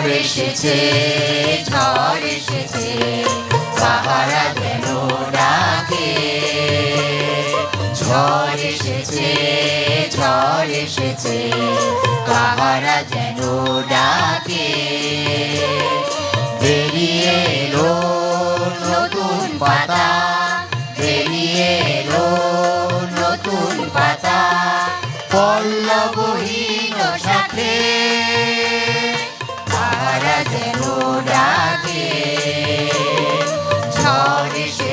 ঝড় এসেছে ঝড় এসেছে, পাহারা যেন ডাকে। ঝড় এসেছে ঝড় এসেছে, পাহারা যেন ডাকে। বেরিয়ে এলো নতুন পাতা, বেরিয়ে এলো নতুন পাতা, পল্লবহীন সাথে। ডাকে ঝড়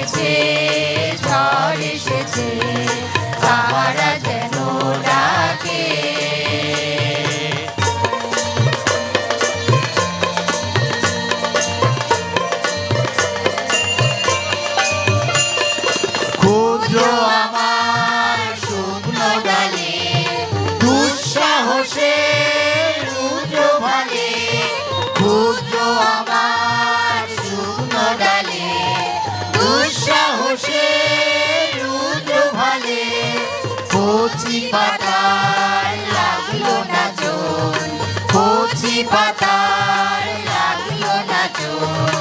কচি পাতার লাগল না চোন। কচি পাতার লাগল না চোন।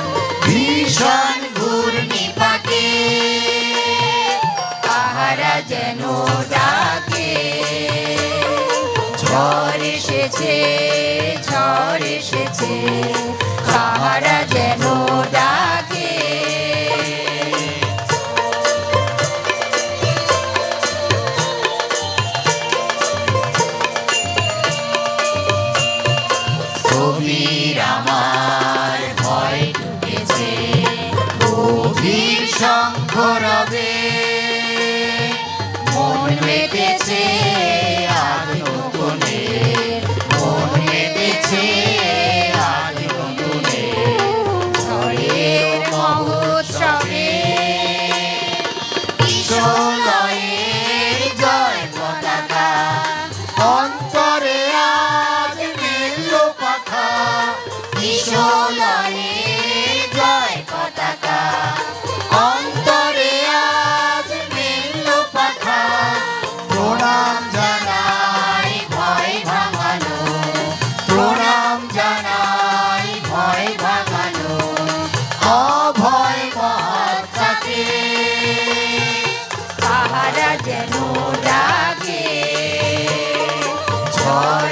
ভীষণ ঘূর্ণি পাকে তাহারা যেন ডাকে। ঝড় এসেছে ঝড় এসেছে। গভীর শঙ্খ রবে মন মেতেছে আজ নতুনে। মন মেতেছে আজ নতুনে। ঝড়ের মহোৎসবে। কিশোরয়ের জয় পতাকা। অন্তরে আজ মেলল পাখা। কিশোরয়ের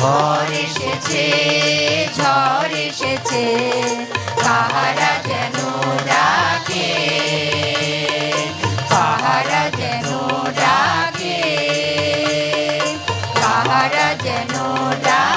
ঝড় এসেছে ঝড় এসেছে পাহারা যেন ডাকে পাহারা যেন ডাকে পাহারা যেন ডাকে।